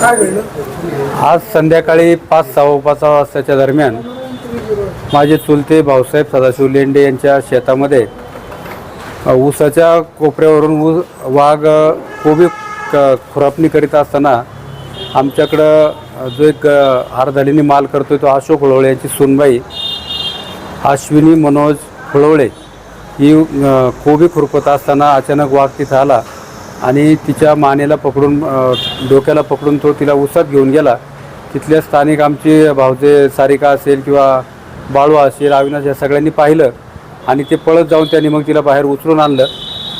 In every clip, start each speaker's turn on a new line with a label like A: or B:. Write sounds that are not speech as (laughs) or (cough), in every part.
A: काय घडलं
B: आज संध्याकाळी पाच सहा पाच वाजताच्या दरम्यान माझे चुलते भाऊसाहेब सदाशिव लेंडे यांच्या शेतामध्ये ऊसाच्या कोपऱ्यावरून ऊस वाघ कोबी क खुरापणी करीत असताना आमच्याकडं जो एक अ, हारधालीने माल करतोय तो अशोक होळवळे यांची सुनबाई अश्विनी मनोज होळवळे ही कोबी खुरपत असताना अचानक वाघ तिथं आला आणि तिच्या मानेला पकडून डोक्याला पकडून तो तिला उसात घेऊन गेला. तिथल्या स्थानिक आमचे भावजे सारिका असेल किंवा बाळू असेल अविनाश या सगळ्यांनी पाहिलं आणि ते पळत जाऊन त्यांनी मग तिला बाहेर उचलून आणलं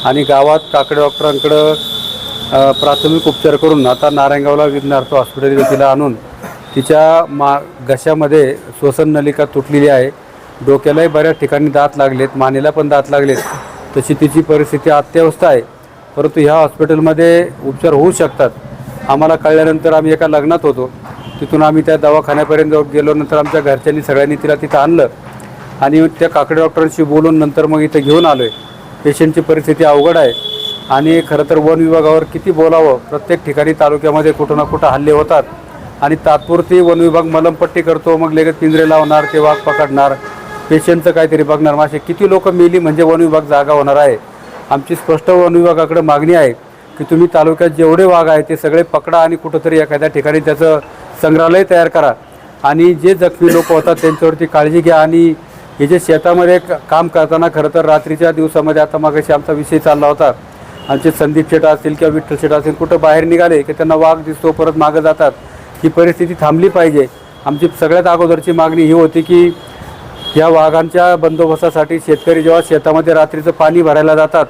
B: आणि गावात काकडे डॉक्टरांकडं प्राथमिक उपचार करून आता नारायणगावला विघ्नार्थ हॉस्पिटल तिला आणून तिच्या मा घशामध्ये श्वसन नलिका तुटलेली आहे. डोक्यालाही बऱ्याच ठिकाणी दात लागलेत मानेला पण दात लागलेत. तशी तिची परिस्थिती अत्यवस्था आहे. परंतु ह्या हॉस्पिटलमध्ये उपचार होऊ शकतात. आम्हाला कळल्यानंतर आम्ही एका लग्नात होतो. तिथून आम्ही त्या दवाखान्यापर्यंत गेलो. नंतर आमच्या घरच्यांनी सगळ्यांनी तिला तिथं आणलं. आणि त्या काकडे डॉक्टरांशी बोलून नंतर मग इथं घेऊन आलो आहे पेशंटची परिस्थिती अवघड आहे. आणि खरं तर वन विभागावर किती बोलावं प्रत्येक ठिकाणी तालुक्यामध्ये कुठं ना कुठं हल्ले होतात. आणि तात्पुरती वन विभाग मलमपट्टी करतो मग लगेच पिंजरे लावणार ते वाघ पकडणार. पेशंटचं काहीतरी बघणार. मग असे किती लोक मेली म्हणजे वन विभाग जागा होणार आहे. आमची स्पष्ट वन विभागाकडे मागणी आहे की तुम्ही तालुक्यात जेवढे वाघ आहे ते सगळे पकडा आणि कुठंतरी एखाद्या ठिकाणी त्याचं संग्रहालय तयार करा. आणि जे जखमी लोक होतात त्यांच्यावरती काळजी घ्या आणि हे जे शेतामध्ये काम करताना खरं तर रात्रीच्या दिवसामध्ये आता मागाशी आमचा विषय चालला होता. आमचे संदीप शेट असतील किंवा विठ्ठल शेट असतील कुठं बाहेर निघाले की त्यांना वाघ दिसतो परत मागं जातात. ही परिस्थिती थांबली पाहिजे. आमची सगळ्यात अगोदरची मागणी ही होती की या वाघांच्या बंदोबस्तासाठी शेतकरी जेव्हा शेतामध्ये रात्रीचं पाणी भरायला जातात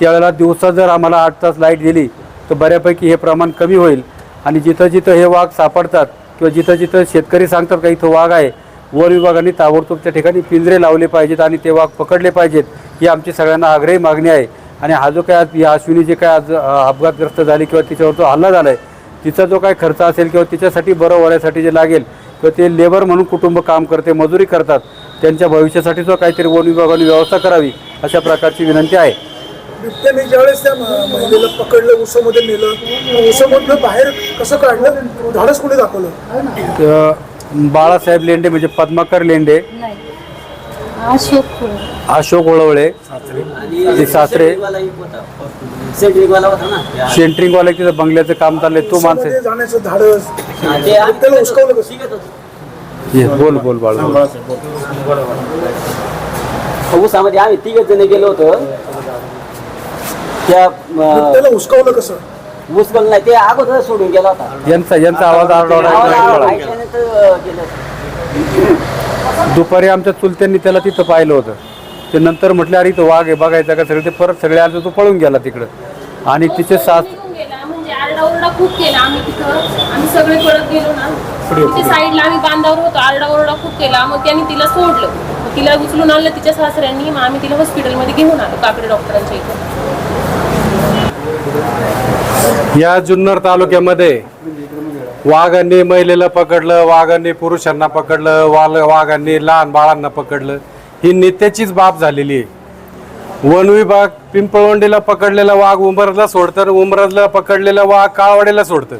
B: त्यावेळेला दिवसा जर आम्हाला आठ तास लाइट दिली तर बऱ्यापैकी हे प्रमाण कमी होईल. आणि जिथं जिथं हे वाघ सापडतात किंवा जिथं जिथं शेतकरी सांगतात का इथं वाघ आहे वन विभागाने ताबडतोब त्या ठिकाणी पिंजरे लावले पाहिजेत आणि ते वाघ पकडले पाहिजेत ही आमची सगळ्यांना आग्रही मागणी आहे. आणि हा जो काय आज या अश्विनी जे काय आज अपघातग्रस्त झाली किंवा तिच्यावर जो हल्ला झाला आहे तिचा जो काय खर्च असेल किंवा तिच्यासाठी बरं होण्यासाठी जे लागेल किंवा ते लेबर म्हणून कुटुंब काम करते मजुरी करतात त्यांच्या भविष्यासाठी जो काहीतरी वन विभागाने व्यवस्था करावी अशा प्रकारची विनंती आहे.
A: बिबट्याने ज्यावेळेस त्या म- महिलेला पकडलं उसामध्ये नेलं उसामधनं बाहेर कसं काढलं? धाडस कोणी दाखवलं?
B: बाळासाहेब लेंडे म्हणजे पद्माकर लेंडे
C: नाही. अशोक
B: ओळवळे ते सासरे
D: सेंट्रिकवाला होता ना
B: सेंट्रिंगवाले तिथं बंगल्याचं काम चाललंय तो माणूस
A: धाडस.
B: ये, बोल बोल बाळ बोल.
D: ऊसामध्ये आम्ही तिघ जण गेलो होतो. त्या
A: बिबट्याला उचकवलं कसं?
D: मुसबल नाही ते अगोदर सोडून गेला होता.
B: यांचा यांचा आवाज आरडाओरडा ऐकला
D: गेलो
B: दुपारी आमच्या चुलत्यांनी त्याला तिथं पाहिलं होतं. ते नंतर म्हटलं अरे इथं वाघ आहे बघायचा का? सगळे ते परत सगळे आले तो पळून गेला तिकडं. आणि तिचे सास
E: आरडाओरडा खूप केला आम्ही तिथं. आम्ही सगळे पळत गेलो ना. तिथे साईडला आम्ही बांधावर होतो. आरडाओरडा खूप केला. मग त्यांनी तिला सोडलं. मग तिला उचलून आणलं तिच्या सासऱ्यांनी. मग आम्ही तिला हॉस्पिटलमध्ये घेऊन आलो काकडे डॉक्टरांच्या इथं.
F: या जुन्नर तालुक्यामध्ये वाघांनी महिलेला पकडलं वाघांनी पुरुषांना पकडलं वाघांनी लहान बाळांना पकडलं. ही नित्याचीच बाब झालेली आहे. वन विभाग पिंपळवंडीला पकडलेला वाघ उमरजला सोडतं उमरजला पकडलेला वाघ काळवाडीला सोडतं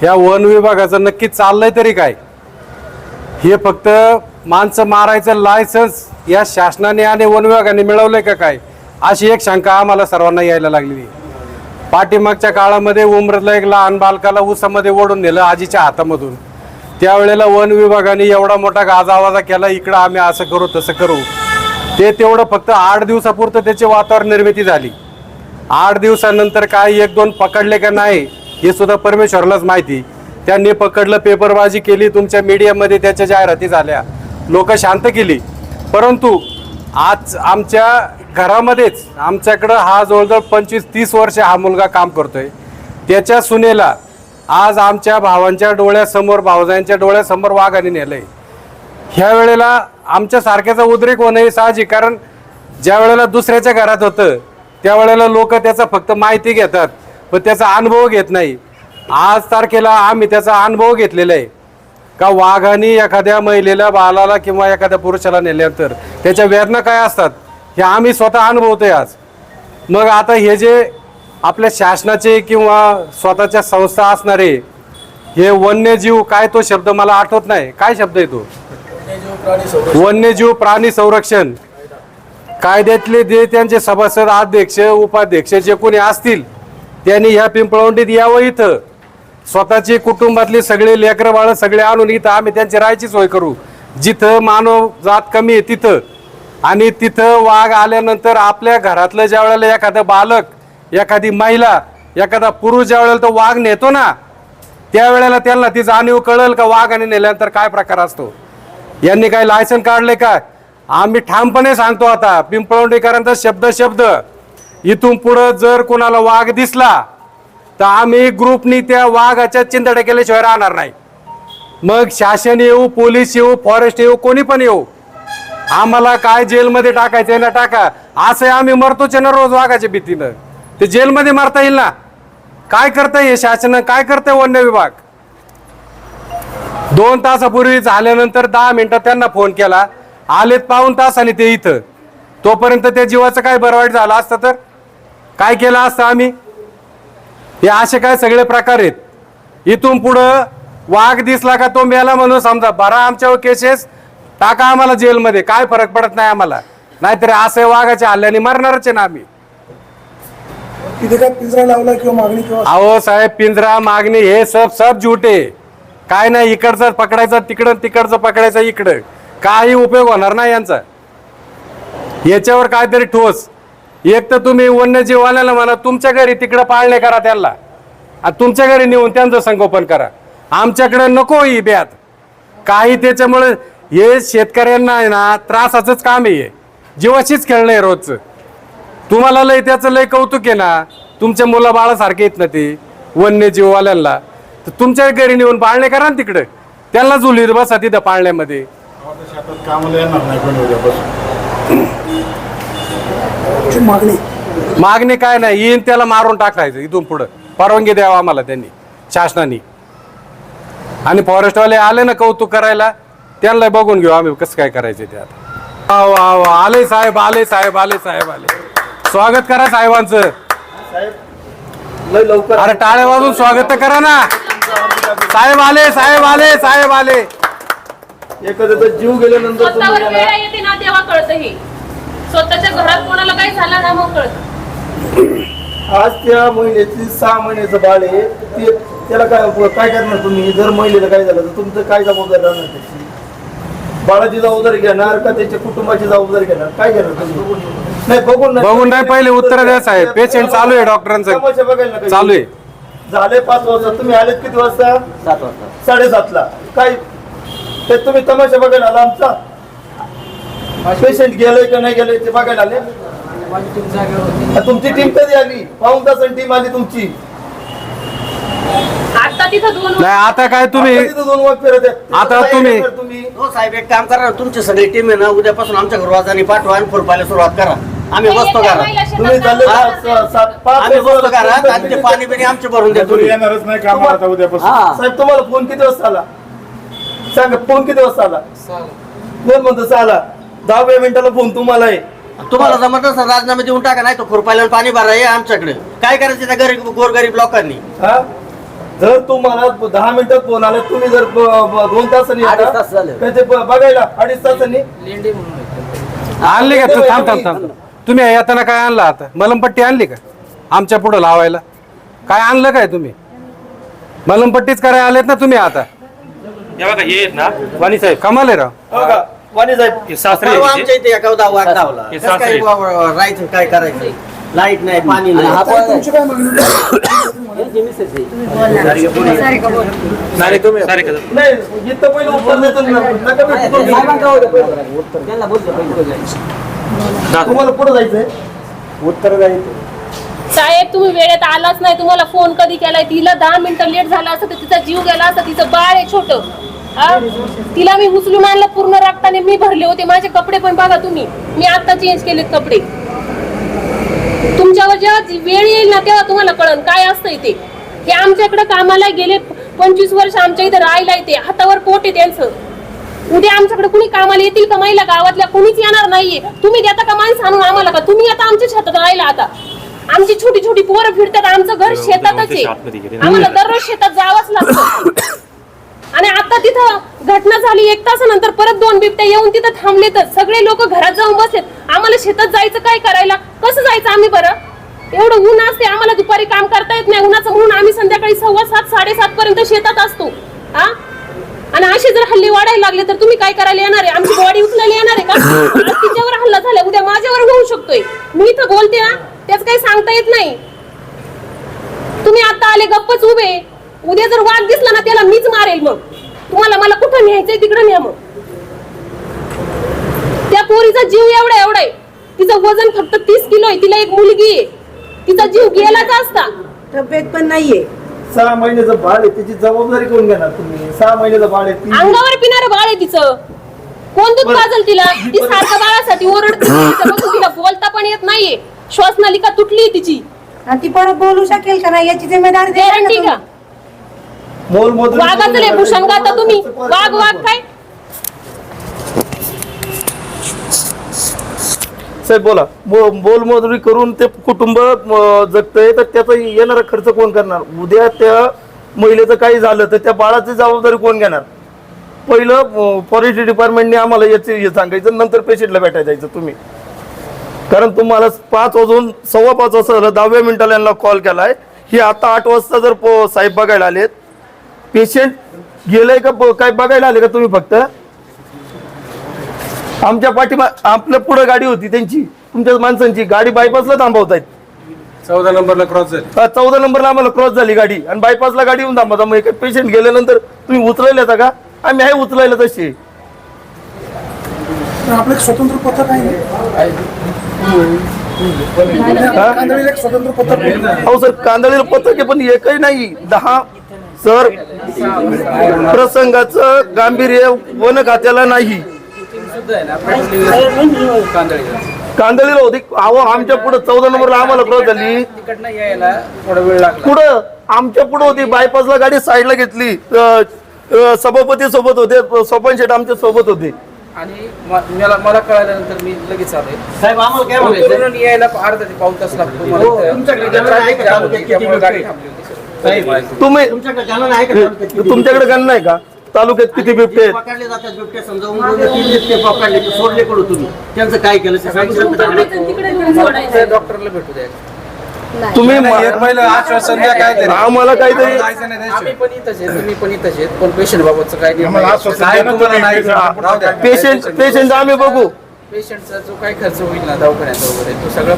F: ह्या वन विभागाचं नक्की चाललंय तरी काय? हे फक्त माणसं मारायचं लायसन्स या शासनाने आणि वन विभागाने मिळवलंय का काय? अशी एक शंका आम्हाला सर्वांना यायला लागलेली आहे. पाठीमागच्या काळामध्ये उमरजला एक लहान बालकाला उसामध्ये ओढून नेलं आजीच्या हातामधून. त्यावेळेला वन विभागाने एवढा मोठा गाजावाजा केला इकडं आम्ही असं करू तसं करू. ते तेवढं फक्त आठ दिवसापुरतं त्याची वातावरण निर्मिती झाली. आठ दिवसानंतर काय एक दोन पकडले का नाही हे सुद्धा परमेश्वरलाच माहिती. त्यांनी पकडलं पेपरबाजी केली तुमच्या मीडियामध्ये त्याच्या जाहिराती झाल्या. लोक शांत केली. परंतु आज आमच्या घरामध्येच आमच्याकडं हा जवळजवळ पंचवीस तीस वर्ष हा मुलगा काम करतोय. त्याच्या सुनेला आज आमच्या भावांच्या डोळ्यासमोर भावजांच्या डोळ्यासमोर वाघाने आहे ह्या वेळेला आमच्या सारख्याचा उद्रेक होणं हे साहजिक कारण ज्या वेळेला दुसऱ्याच्या घरात होतं त्यावेळेला लोक त्याचा फक्त माहिती घेतात पण त्याचा अनुभव घेत नाही. आज तारखेला आम्ही त्याचा अनुभव घेतलेला आहे. का वाघाने एखाद्या महिलेला बालाला किंवा एखाद्या पुरुषाला नेल्यानंतर त्याच्या वेदना काय असतात हे आम्ही स्वतः अनुभवतोय आज. मग आता हे जे आपल्या शासनाचे किंवा स्वतःच्या संस्था असणारे हे वन्यजीव काय तो शब्द मला आठवत नाही. काय शब्द आहे तो? वन्यजीव प्राणी संरक्षण. कायद्यातले जे त्यांचे सभासद अध्यक्ष उपाध्यक्ष जे कोणी असतील त्यांनी ह्या पिंपळवंडीत यावं इथं. स्वतःची कुटुंबातले सगळे लेकरं बाळ सगळे आणून इथं आम्ही त्यांची राहायची सोय करू. जिथं मानव जात कमी आहे तिथं. आणि तिथं वाघ आल्यानंतर आपल्या घरातलं ज्या वेळेला एखादं बालक एखादी महिला एखादा पुरुष ज्या वेळेला तो वाघ नेतो ना त्यावेळेला त्यांना ती जाणीव कळेल का वाघ आणि नेल्यानंतर काय प्रकार असतो? यांनी काय लायसन काढले का? आम्ही ठामपणे सांगतो आता पिंपळवंडीकरांचा शब्द शब्द. इथून पुढं जर कोणाला वाघ दिसला तर आम्ही ग्रुपनी त्या वाघाच्या चिंतड्या केल्याशिवाय राहणार नाही. मग शासन येऊ पोलीस येऊ फॉरेस्ट येऊ कोणी पण येऊ आम्हाला काय जेलमध्ये टाकायचं ना टाका. असं आम्ही मरतोच आहे ना रोज वाघाच्या भीतीनं. ते जेलमध्ये मारता येईल ना? काय करताय शासन? काय करतंय वन्य विभाग? दोन तासापूर्वी झाल्यानंतर दहा मिनिटं त्यांना फोन केला. आलेत पाऊन तासाने ते इथं. तोपर्यंत त्या जीवाचं काय बरं वाईट झालं असतं तर? काय केलं असतं आम्ही? हे असे काय सगळे प्रकार आहेत. इथून पुढं वाघ दिसला का तो मेला म्हणून समजा भरा आमच्यावर केसेस टाका आम्हाला जेलमध्ये. काय फरक पडत नाही आम्हाला. नाहीतर असे वाघाच्या हल्ल्याने मरणारच आहे ना आम्ही.
A: तिथे काय पिंजरा लावला किंवा मागणी किंवा
F: अहो साहेब पिंजरा मागणी हे सब सब झुटे काय नाही इकडचं पकडायचं तिकडं तिकडचं पकडायचं इकडं. काही उपयोग होणार नाही यांचा. याच्यावर काहीतरी ठोस. एक तर तुम्ही वन्यजीववाल्याला म्हणा तुमच्या घरी तिकडं पाळणे करा त्यांना. आणि तुमच्या घरी नेऊन त्यांचं संगोपन करा. आमच्याकडे नको ही ब्यात. काही त्याच्यामुळे हे शेतकऱ्यांना आहे ना त्रासाचंच काम आहे जीवाशीच खेळणं आहे रोजचं. तुम्हाला लय त्याचं लय कौतुक आहे ना तुमच्या मुलं येत ना ते वन्यजीववाल्यांना तर तुमच्या घरी नेऊन पाळणे करा ना तिकडं. त्यांना जुलीर बसा तिथं पाळण्यामध्ये.
G: कामाला येणार नाही कोणी उद्यापासून.
A: ची मागणी.
F: मागणी काय नाही येईन त्याला मारून टाकायचं इथून पुढं. परवानगी द्यावा आम्हाला त्यांनी शासनाने. आणि फॉरेस्टवाले आले ना कौतुक करायला त्यांना बघून घेऊ आम्ही कसं काय करायचं ते आता. आले साहेब आले साहेब आले साहेब आले. स्वागत करा साहेबांचं.
G: लय लवकर.
F: अरे टाळ्या वाजून स्वागत तर करा ना. साहेब आले साहेब आले साहेब आले.
G: एखाद्याचा जीव गेल्यानंतर
E: स्वतःवर
G: तुम्ही
E: वेळ येते ना तेव्हा कळतं हे स्वतःच्या घरात कोणाला काही झालं ना मग कळतं.
G: आज त्या महिलेची सहा महिन्याचं बाळ आहे ते त्याला काय काय करणार तुम्ही? जर महिलेला काय झालं तर तुमचं काय जबाबदारी राहणार त्याची? बाळाची जबाबदारी घेणार का त्याच्या कुटुंबाची जबाबदारी घेणार? काय घेणार तुम्ही? नाही बघून
F: बघून नाही पहिले उत्तर द्या साहेब. पेशंट चालू आहे डॉक्टरांचं
G: तमाशा बघायला नका.
F: चालू आहे.
G: झाले पाच वाजता तुम्ही आलेत किती वाजता
D: सात वाजता
G: साडेसातला. काय? ते तुम्ही तमाशा बघायला आला आमचा? पेशंट गेलंय का नाही गेलंय ते बघायला आले? तुमची टीम कधी आली? पाऊन तास टीम आली तुमची.
E: आता तिथं दोन
F: नाही आता काय तुम्ही
G: आता तिथं दोन वाट फिरत आहेत.
F: आता
G: काय
F: तुम्ही-
G: करणार तुम्ही?
D: हो साहेब एक काम करा ना, तुमची सगळी टीम आहे ना उद्यापासून आमच्या घरवाजाने पाठवा आणि खुरपायला सुरुवात करा. आम्ही बसतो
E: शेतात
G: तुम्ही चालले. सात- पाच
D: आम्ही बसतो करा आणि ते पाणी बिणी आमचे भरून द्या तुम्ही
H: येणारच नाही कामाला आता उद्यापासून.
D: हा.
G: साहेब तुम्हाला फोन किती वाजता आला सांगा फोन किती वाजता आला कोण म्हणतो सहाला दहाव्या मिनिटाला फोन तुम्हाला आहे.
D: तुम्हाला जमत नसेल राजीनामे देऊन टाका नाही तो खुरपायला आणि पाणी भरा ये आमच्याकडे. काय करायचं त्या गरीब गोरगरीब लोकांनी?
G: हा? जर तुम्हाला दहा मिनिटात फोन आला तुम्ही जर ब- ब- दोन तासांनी
D: अडीच तास झाले.
G: काय ते ब- बघायला अडीच तासांनी.
F: आणली का तू? थांब थांब थांब. तुम्ही येताना काय आणलं आता? मलमपट्टी आणली का? आमच्या पुढं लावायला. काय आणलं काय तुम्ही? मलमपट्टीच करायला आलेत ना तुम्ही आता.
I: हे बघा हे आहेत ना वाणी साहेब.
F: कमाल आहे राव
G: हो का? वाणी साहेब
I: हे सासरे
D: आमच्या इथे एका
I: हे
D: कसं काय राहायचं काय करायचं? लाइट नाही पाणी नाही.
A: ताई, तुमची काय मागणी
I: सारे तुम्ही सारे करा.
G: नाही इथं पहिलं उत्तर देतो ना. नका भेटू. तुम्ही. तुम्हाला पुढे जायचंय? उत्तर जायचं.
E: साहेब तुम्ही वेळेत आलाच नाही. तुम्हाला फोन कधी केलाय? तिला दहा मिनिटं लेट झाला असं तर तिचा जीव गेला असता. तिचं बाळ आहे छोट. तिला मी उचलून आणलं पूर्ण रक्ताने मी भरले होते. माझे कपडे पण बघा तुम्ही. मी आता चेंज केलेत कपडे. तुमच्यावर जेव्हा वेळ येईल ना तेव्हा तुम्हाला कळन काय असतंय ते हे आमच्याकडे कामाला गेले पंचवीस वर्ष आमच्या इथं राहायला येते हातावर पोट आहे त्यांचं. उद्या आमच्याकडे कुणी कामाला येतील का महिला गावातल्या? कुणीच येणार नाहीये. तुम्ही देता का माणसं आणून आम्हाला का? तुम्ही आता आमच्या शेतात राहिला आता. आमची छोटी छोटी पोरं फिरतात आमचं घर शेतातच आहे. आम्हाला दररोज शेतात जावंच लागतं. आणि आता तिथं घटना झाली एक तासानंतर परत दोन बिबट्या येऊन तिथं थांबलेतच सगळे लोक घरात जाऊन बसलेत. आम्हाला शेतात जायचं काय करायला? कसं जायचं आम्ही बरं? एवढं ऊन असते आम्हाला दुपारी काम करता येत नाही. उन्हाचं म्हणून आम्ही संध्याकाळी सव्वा सात साडेसात पर्यंत शेतात असतो. हा आणि असे जर हल्ले वाढायला लागले तर तुम्ही काय करायला येणार आहे? आमची बॉडी उचलायला येणार आहे का? आज तिच्यावर हल्ला झाला उद्या माझ्यावर होऊ शकतोय. मी इथं बोलते ना त्याच काही सांगता येत नाही. तुम्ही आता आले गप्पच उभे उद्या जर वाघ दिसला ना त्याला मीच मारेल मग. तुम्हाला मला कुठं न्यायचंय तिकडं न्या मग. त्या पोरीचा जीव एवढा एवढा आहे. तिचं वजन फक्त तीस किलो आहे. तिला एक मुलगी आहे. तिचा जीव गेलाच असता.
H: तब्येत पण नाहीये.
G: सहा महिन्याचं बाळ आहे त्याची जबाबदारी कोण घेणार तुम्ही? सहा महिन्याचं बाळ आहे ती-
E: अंगावर पिणार बाळ आहे तिचं. कोण दूध
G: बरं.
E: पाजल तिला? (laughs) ती सारखं बाळासाठी ओरडते (coughs) तिचं बघून तिला बोलता पण येत नाहीये. श्वासनलिका तुटली तिची.
H: आणि ती परत बोलू शकेल का नाही? याची जिम्मेदारी का
E: गॅरंटी का?
H: तुम्ही?
E: वाघाचं लय भूषण गाता तुम्ही वाघ वाघ काय?
G: साहेब बोला. मो- मोलमजुरी करून ते कुटुंब जगतंय तर त्याचा येणारा खर्च कोण करणार? उद्या त्या महिलेचं काही झालं तर त्या बाळाची जबाबदारी कोण घेणार? पहिलं फॉरेस्ट डिपार्टमेंटने आम्हाला याचे हे सांगायचं नंतर पेशंटला भेटायला जायचं तुम्ही. कारण तुम्हाला पाच वाजून सव्वा पाच वाजता झालं, दहाव्या मिनिटाला यांना कॉल केलाय. ही आता आठ वाजता जर साहेब बघायला आलेत. पेशंट गेलंय का ब- काय बघायला आले का तुम्ही फक्त? आमच्या पाठीमा आपल्या पुढे गाडी होती त्यांची. तुमच्या माणसांची. गाडी बायपासला थांबवतायत.
F: चौदा नंबरला क्रॉस झाली.
G: चौदा नंबरला आम्हाला क्रॉस झाली गाडी. आणि बायपासला गाडी येऊन थांबवता मग पेशंट गेल्यानंतर तुम्ही उचलायला का? आम्ही आहे उचलायला तशी
A: आपलं स्वतंत्र पथक आहे स्वतंत्र पथक.
G: अहो सर कांदळीला पथक आहे पण एकही नाही. दहा सर प्रसंगाचं गांभीर्य वन खात्याला नाही. कांदळीला होती. अहो आमच्या पुढे चौदा नंबरला आम्हाला क्रॉस झाली.
J: तिकडनं यायला थोडा वेळ लागला.
G: पुढं आमच्या पुढे होती. बायपासला गाडी साईडला घेतली. अ, अ, सभापती सोबत होते. सोपन शेट आमच्यासोबत होते.
J: आणि म- मला मला कळाल्यानंतर मी लगेच आलोय
D: साहेब आम्हाला काय म्हणायचं?
J: उतरून यायला अर्धा ते पाऊन तास लागतो. मला
D: हो,
J: इथं.
D: तुमच्याकडे आहे का?
J: त्यामुळे गाडी थांबली होती.
G: तुम्ही
D: तुमच्याकडे गणना आहे
G: तुमच्याकडे का? तालुक्यात किती बिबटे आहेत?
D: पकडले जातात बिबटे समजा उमरून तीन बिबटे पकडले तर सोडले कडू तुम्ही? त्यांचं काय केलं? ते सांगू शकता का?
E: तिकडे नेऊन सोडायचं.
J: त्या डॉक्टरला भेटू द्या.
G: तुम्ही
F: एक महिला आश्वासन द्या काय तरी.
G: आम्हाला काहीतरी
F: जायचं नाही
J: आम्ही
F: द्यायचं.
J: पण इथंच आहेत तुम्ही पण इथंच आहेत पण पेशंट बाबतचं काय
F: राहू द्या.
G: पेशंट पेशंट आम्ही बघू.
J: पेशंटचा जो काय खर्च होईल ना दवाखान्याचा वगैरे तो सगळं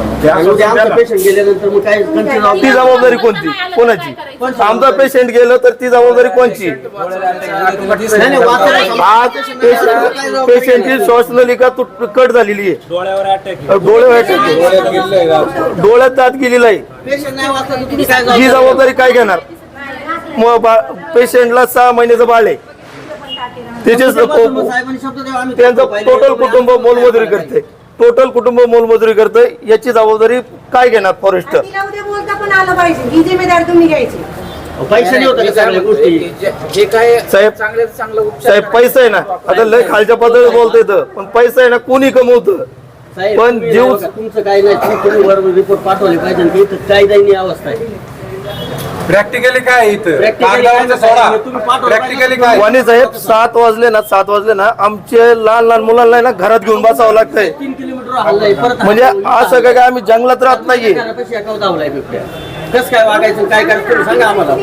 D: पेशंट गेल्यानंतर मग काय कंटिन्यू
G: ती जबाबदारी कोणती कोणाची आमचा पेशंट गेलं तर ती जबाबदारी कोणची आज पेशंट पेशंटची श्वासनलिका तुट कट झालेली आहे डोळ्यावर अटॅक डोळ्यात दात गेलेला आहे
D: पेशंट नाही वाचला तर तुम्ही काय
G: ही जबाबदारी काय घेणार मग पेशंटला सहा महिन्याचं बाळ आहे त्याचे त्यांचं टोटल कुटुंब मोलमजुरी करते टोटल कुटुंब मोलमजुरी करते याची जबाबदारी काय घेणार फॉरेस्ट
H: आणि तिला उद्या बोलता पण आलं पाहिजे ही जिम्मेदारी तुम्ही घ्यायची.
D: पैसे नाही होतं का सगळ्या गोष्टी.
J: जे- जे काय
G: साहेब-
J: चांगले चांगलं उपचार
G: साहेब पैसा आहे ना आता लय खालच्या पातळीवर बोलता येतं पण पैसा आहे ना कोणी कमवतं?
D: साहेब,
G: पण
D: तुम्ही
G: जीव-
D: तुमचं काही नाही तुम्ही- तुम्ही बरोबर रिपोर्ट पाठवले पाहिजे इथं काय अवस्था आहे.
F: प्रॅक्टिकली काय आहे इथं?
D: Practically
F: कागदावरचं
D: काय
F: सोडा.
D: नाही, तुम्ही पाठवा.
F: प्रॅक्टिकली काय?
G: वाणी साहेब सात वाजले ना सात वाजले ना आमचे लहान लहान मुलांना आहे ना घरात घेऊन बसावं लागतंय.
D: तीन किलोमीटर हल्लाय परत
G: म्हणजे असं काय काय आम्ही जंगलात राहत
D: धावलाय बिबट्या. कसं काय वागायचं काय करायचं तुम्ही सांगा आम्हाला.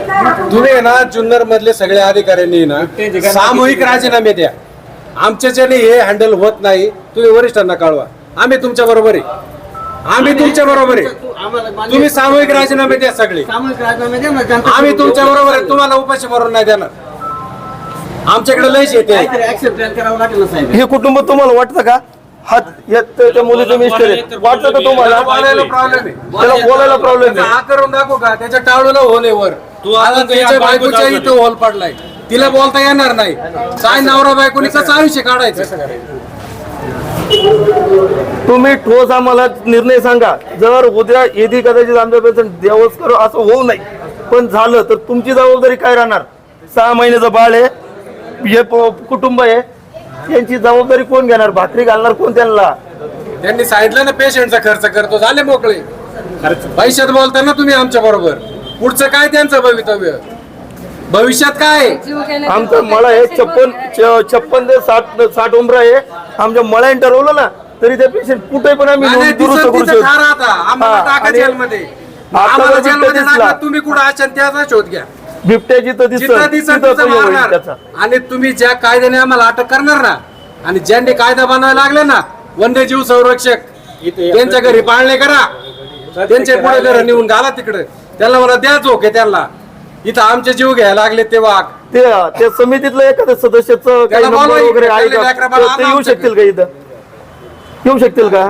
F: तुम्ही आहे ना जुन्नर मधले सगळे अधिकाऱ्यांनी ना सामूहिक राजीनामे द्या. आमच्याच्याने हे हँडल होत नाही तुम्ही वरिष्ठांना कळवा. आम्ही तुमच्या बरोबर आहे. आम्ही तुमच्या बरोबर आहे. तुम्ही सामूहिक राजीनामे द्या सगळे.
D: सामूहिक राजीनामे द्या ना जनता
F: आम्ही तुमच्या बरोबर आहे. तुम्हाला उपाशी भरून नाही देणार. आमच्याकडे लय शेती आहे
D: काहीतरी ऍक्शन प्लॅन करावं लागेल ना साहेब.
G: हे कुटुंब तुम्हाला वाटतं का? त्या त्या मुलीचं मिस्टर आहे. वाटतं का तुम्हाला?
F: त्याला बोलायला प्रॉब्लेम
G: त्याला बोलायला
F: हा करून दाखवू का? त्याच्या टाळूला होल आहे वर. तू आता त्याच्या बायकोच्या इथं होल पडलाय. तिला बोलता येणार नाही. काय नवरा बायकोनी कसं आयुष्य काढायचं?
G: तुम्ही ठोस आम्हाला निर्णय सांगा. जर उद्या येदी कदाचित आमच्या पेशंट देवस्कर असं होऊ नये पण झालं तर तुमची जबाबदारी काय राहणार? सहा महिन्याचं बाळ आहे प- कुटुंब आहे त्यांची जबाबदारी कोण घेणार? भाकरी घालणार कोण त्यांना?
F: त्यांनी सांगितलं ना पेशंटचा खर्च करतो झाले मोकळे. पैशात बोलता ना तुम्ही आमच्या बरोबर. पुढचं काय त्यांचं भवितव्य? भविष्यात काय? आहे?
G: आमचं मळा आहे छप्पन छप्पन ते साठ साठ उमर आहे. आमच्या मळ्याने ठरवलं ना तरी ते पेशंट कुठे पण आम्ही दुरुस्त करू. शकतो. हा,
F: तुम्ही कुठं असाल त्याचा शोध घ्या.
G: बिबट्या जिथं दिसत
F: जिथं दिसत
G: तिथं
F: तिथं
G: तो होईल
F: मारणार.
G: त्याचा.
F: आणि तुम्ही ज्या कायद्याने आम्हाला अटक करणार ना आणि ज्यांनी कायदा बनवायला लागले ना वन्यजीव संरक्षक त्यांच्या घरी पाळणे करा. त्यांचे पुढे घर नेऊन घाला तिकडे. त्यांना मला द्या झोके त्यांना. इथं आमचे जीव घ्यायला लागले ते वाघ.
G: ते त्या समितीतलं एखाद्या सदस्याचं काही
F: त्याला
G: नंबर
F: बोलवा
G: वगैरे आहे का
F: आणा
G: येऊ शकतील का इथं? येऊ शकतील का?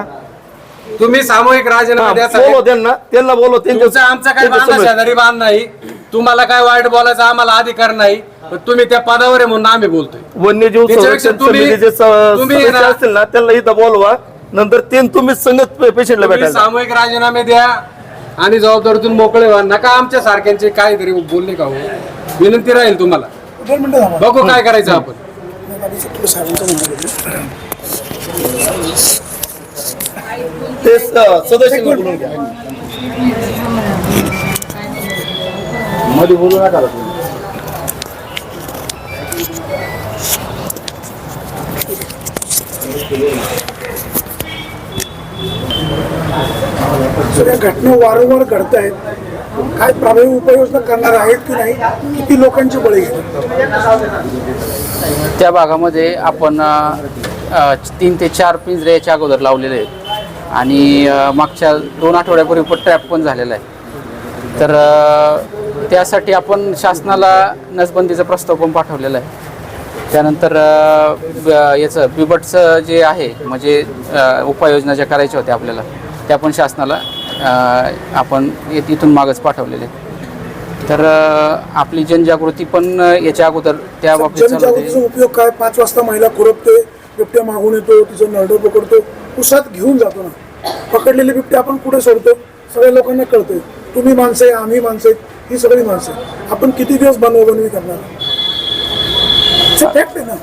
F: तुम्ही सामूहिक
G: हा,
F: राजीनामा द्या
G: बोलव. त्यांना त्यांना बोलव
F: तुमचा आमचा काही
G: त्यांच्या
F: बांधा
G: समोर.
F: शेजारी बांध नाही. तुम्हाला काय वाईट बोलायचा आम्हाला अधिकार नाही. पण तुम्ही त्या पदावर आहे म्हणून आम्ही बोलतोय.
G: वन्यजीव
F: त्याच्यापेक्षा
G: संरक्षण
F: तुम्ही-
G: समितीचे स-
F: तुम्ही
G: सदस्य
F: ना-
G: असतील ना त्यांना इथं बोलवा. नंतर ते तुम्हीच संगत पेशंटला
F: तुम्ही
G: भेटायला
F: सामूहिक राजीनामे द्या. आणि जबाबदारीतून मोकळे व्हा. नका आमच्या सारख्यांचे काहीतरी बोलले का हो? विनंती राहील तुम्हाला.
A: दोन मिनिटं थांबा
F: बघू काय करायचं आपण.
A: थोडं साहेबांचं म्हणणं घेऊ.
G: ते स- सदस्यांना बोलून घ्या. मध्ये बोलू नका
A: सगळ्या घटना वारंवार घडत आहेत काय प्रभावी उपाययोजना करणार आहेत की नाही किती लोकांची बळी
J: त्या भागामध्ये आपण तीन ते चार पिंजरे याच्या अगोदर लावलेले आहेत. आणि मागच्या दोन आठवड्यापूर्वी पण ट्रॅप पण झालेला आहे. तर त्यासाठी आपण शासनाला नसबंदीचा प्रस्ताव पण पाठवलेला आहे. त्यानंतर याचं बिबटचं जे आहे म्हणजे उपाययोजना ज्या करायच्या होत्या आपल्याला त्या पण शासनाला आपण इथून मागच पाठवलेले. तर आपली जनजागृती पण याच्या अगोदर त्या बाबतीत
A: उपयोग काय? पाच वाजता महिला खुरपते बिबट्या मागून येतो तिचं नरडं पकडतो उसात घेऊन जातो ना. पकडलेले बिबटे आपण कुठे सोडतो? सगळ्या लोकांना कळतंय तुम्ही माणसं आहे आम्ही माणसं आहेत ही सगळी माणसं. आपण किती दिवस बनवा बनवी करणार फॅक्ट आहे ना.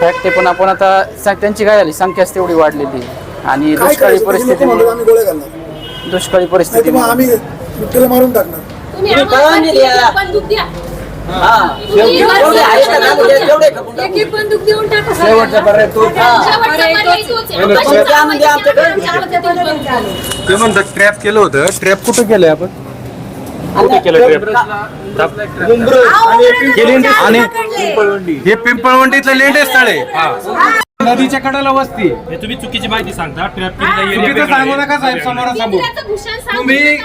J: फॅक्ट ते पण आपण आता त्यांची काय झाली? संख्याच तेवढी वाढलेली आहे. आणि
A: काय
J: दुष्काळी
A: करायचं? म्हणतात
J: परिस्थितीमुळे.
A: आम्ही गोळ्या घालणार.
J: दुष्काळी
A: तर
J: परिस्थिती
A: मग आम्ही मारून टाकणार.
E: तुम्ही आम्हाला बंदूक द्या. तुम्ही एक एक बंदूक देऊन टाका शेवटचा पर्याय तोच. आहे.
F: ते म्हणतात ट्रॅप केलं होतं. ट्रॅप कुठं केलंय आपण? आणि हे पिंपळवंडीतलं लेंडे स्थळ आहे. नदीच्या कडेला वस्ती.
I: तुम्ही चुकीची माहिती सांगता.
F: चुकीचं
I: एरिया
F: सांगू नका साहेब
E: भूषण सांगू
F: तुम्ही.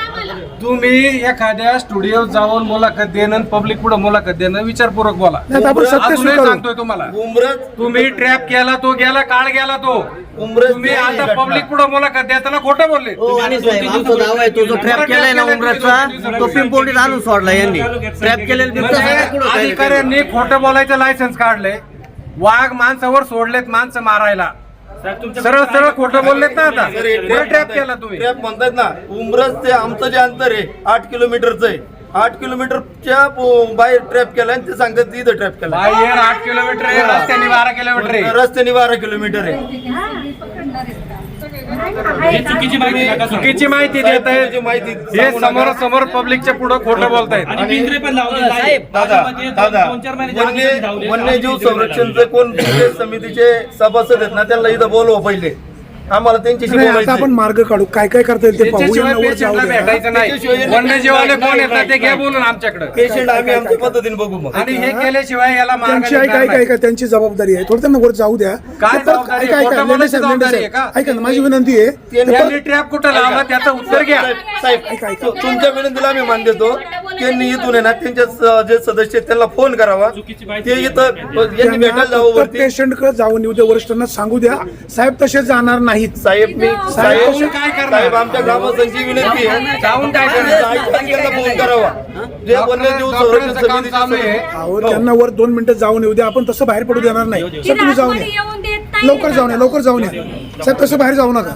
F: तुम्ही एखाद्या स्टुडिओत जाऊन मुलाखत देणं पब्लिक पुढे मुलाखत देणं विचारपूर्वक बोला.
A: नाही तर आपण सत्य
F: अजूनही
A: स्वीकारू.
F: सांगतोय तुम्हाला.
G: उमरत
F: तुम्ही ट्रॅप केला तो गेला काळ गेला तो.
G: उमरत
F: तुम्ही
G: नाही
F: आता
G: घटना.
F: पब्लिक पुढे मुलाखत देताना खोटं बोलले.
D: आणि साहेब, आमचा दावा आहे तो जो ट्रॅप केलाय ना उमराचा तो पिंपोटीत आणून सोडला यांनी. ट्रॅप केलेला काय
F: अधिकाऱ्यांनी खोटं बोलायचं लायसन्स काढले वाघ माणसावर सोडलेत माणसं मारायला. सरळ सरळ खोटं बोललेत ना आता. ट्रॅप केला तुम्ही.
G: ट्रॅप म्हणतात ना उमरस ते आमचं जे अंतर आहे आठ किलोमीटरचं आहे. आठ किलोमीटरच्या बाहेर ट्रॅप केला आणि ते सांगतात तिथं ट्रॅप केला
F: बाहेर आठ किलोमीटर आहे रस्त्याने बारा किलोमीटर आहे.
G: रस्त्याने बारा किलोमीटर आहे.
I: चुकीची माहिती नका सांगू.
F: चुकीची माहिती देत आहेत
G: माहिती
F: हे
G: सांगू नका.
F: समोर समोर पब्लिकच्या पुढे खोटं बोलतायत
I: आणि पिंजरे पण लावलेले आहेत.
G: दादा दादा वन्य. वन्यजीव संरक्षणचे कोण समितीचे सभासद आहेत ना त्यांना इथं बोलवा पहिले आम्हाला त्यांच्याशी
A: नाही, आता
G: बोलायचं
A: आपण मार्ग काढू. काय काय करता येईल ते पाहू या, जाऊ
F: पेशंटला. भेटायचं नाही.
G: त्याच्याशिवाय-
F: वन्यजीवाले कोण येतात ते घ्या बोलून आमच्याकडे.
G: पेशंट आम्ही आमच्या पद्धतीने बघू मग.
F: आणि हे केल्याशिवाय याला मार्ग
A: त्यांची ऐका
F: नाही.
A: ऐका त्यांची जबाबदारी आहे. थोडं त्यांना वर जाऊ द्या.
F: काय
A: ते परत-
F: जबाबदारी आहे?
A: ऐका ऐका
F: खोटं
A: लेंडे
F: बोलायची
A: साहेब, लेंडे
F: जबाबदारी आहे
A: साहेब.
F: का?
A: ऐका ना माझी विनंती आहे. ते
F: त्यांनी
A: परत-
F: ट्रॅप कुठं लावला? त्याचं उत्तर घ्या.
G: साहेब
A: ऐका, ऐका.
G: तु- तुमच्या विनंतीला आम्ही मान देतो. त्यांनी इथून आहे ना त्यांच्या स- जे सदस्य आहेत त्यांना फोन करावा. ते इथं यांनी भेटायला जावं वरती.
A: पेशंटकडे जाऊन येऊ द्या वरिष्ठांना सांगू द्या. साहेब तसे जाणार नाहीत
G: साहेब मी साहेब? साहेब आमच्या ग्रामस्थांची विनंती आहे.
F: जाऊन काय
G: त्यांनी फोन करावा. जे वन्यजीव संरक्षण समितीचे
A: अहो वर दोन मिनिटं जाऊन येऊ द्या. आपण तसं बाहेर पडू देणार नाही. सर तुम्ही जाऊन या. लवकर जाऊन या लवकर जाऊन या. साहेब तसं बाहेर जाऊ नका.